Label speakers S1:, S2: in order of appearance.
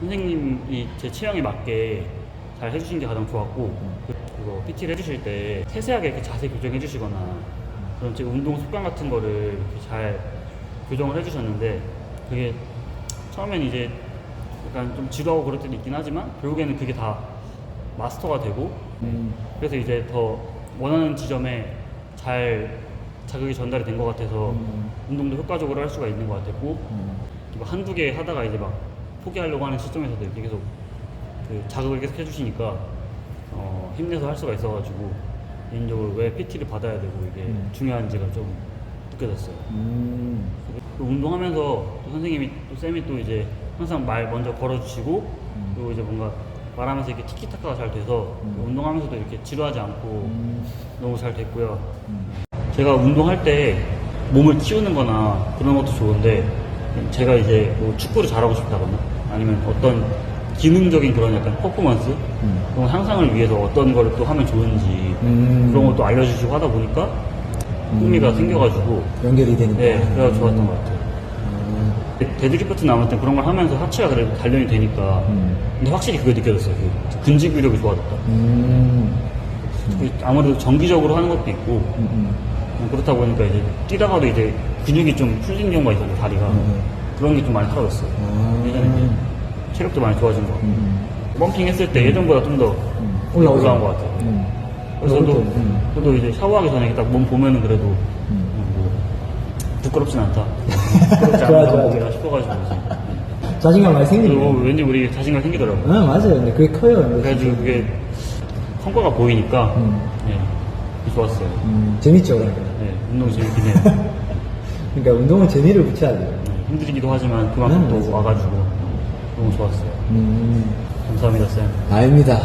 S1: 선생님이 제 체형에 맞게 잘 해주신 게 가장 좋았고 그리고 PT를 해주실 때 세세하게 이렇게 자세 교정해 주시거나 그런 제 운동 습관 같은 거를 이렇게 잘 교정을 해주셨는데 그게 처음엔 이제 약간 좀 지루하고 그럴 때도 있긴 하지만 결국에는 그게 다 마스터가 되고
S2: 음.
S1: 그래서 이제 더 원하는 지점에 잘 자극이 전달이 된 것 같아서
S2: 음.
S1: 운동도 효과적으로 할 수가 있는 것 같았고
S2: 음.
S1: 뭐 한두 개 하다가 이제 막 포기하려고 하는 시점에서도 이렇게 계속 그 자극을 계속 해주시니까 어, 힘내서 할 수가 있어가지고 개인적으로 왜 PT를 받아야 되고 이게
S2: 음.
S1: 중요한지가 좀 느껴졌어요.
S2: 음.
S1: 또 운동하면서 또 선생님이 또 쌤이 또 이제 항상 말 먼저 걸어주시고
S2: 음.
S1: 그리고 이제 뭔가 말하면서 이렇게 티키타카가 잘 돼서
S2: 음.
S1: 운동하면서도 이렇게 지루하지 않고
S2: 음.
S1: 너무 잘 됐고요.
S2: 음.
S1: 제가 운동할 때 몸을 키우는 거나 그런 것도 좋은데 제가 이제 뭐 축구를 잘하고 싶다거나 아니면 어떤 기능적인 그런 약간 퍼포먼스
S2: 음.
S1: 그런 향상을 위해서 어떤 거를 또 하면 좋은지
S2: 음.
S1: 그런 것도 알려주시고 하다 보니까 흥미가
S2: 음.
S1: 생겨가지고
S2: 연결이 되니까.
S1: 네 그래서 좋았던 것 같아요
S2: 음.
S1: 데드리프트 나올 때 그런 걸 하면서 하체가 그래도 단련이 되니까
S2: 음.
S1: 근데 확실히 그게 느껴졌어요 그 근지구력이 좋아졌다
S2: 음.
S1: 그 아무래도 정기적으로 하는 것도 있고
S2: 음.
S1: 그렇다 보니까 이제 뛰다가도 이제 근육이 좀 풀리는 경우가 있어서 다리가
S2: 음.
S1: 그런 게 좀 많이 사라졌어요.
S2: 아.
S1: 예전에 이제 체력도 많이 좋아진 것 같고
S2: 음.
S1: 펌핑 했을 때 예전보다 좀더
S2: 음.
S1: 올라온
S2: 올라오죠.
S1: 것 같아요.
S2: 음.
S1: 그래서 저도,
S2: 음.
S1: 저도 이제 샤워하기 전에 딱 몸 보면은 그래도
S2: 음.
S1: 뭐 부끄럽진 않다. 부끄럽지
S2: 좋아,
S1: 않다
S2: 좋아,
S1: 보기가 싶어가지고 이제.
S2: 자신감 많이
S1: 그리고
S2: 생기네.
S1: 왠지 우리 자신감 생기더라고요.
S2: 아, 맞아요. 근데 그게 커요. 근데
S1: 그래가지고 그게 성과가 보이니까
S2: 음.
S1: 예, 좋았어요.
S2: 음, 재밌죠, 그러니까.
S1: 예, 운동 재밌긴 해요.
S2: 그러니까 운동은 재미를 붙여야 돼요.
S1: 네, 힘들기도 하지만 그만큼
S2: 음,
S1: 또. 와가지고 너무 좋았어요.
S2: 음,
S1: 감사합니다, 쌤.
S2: 아닙니다.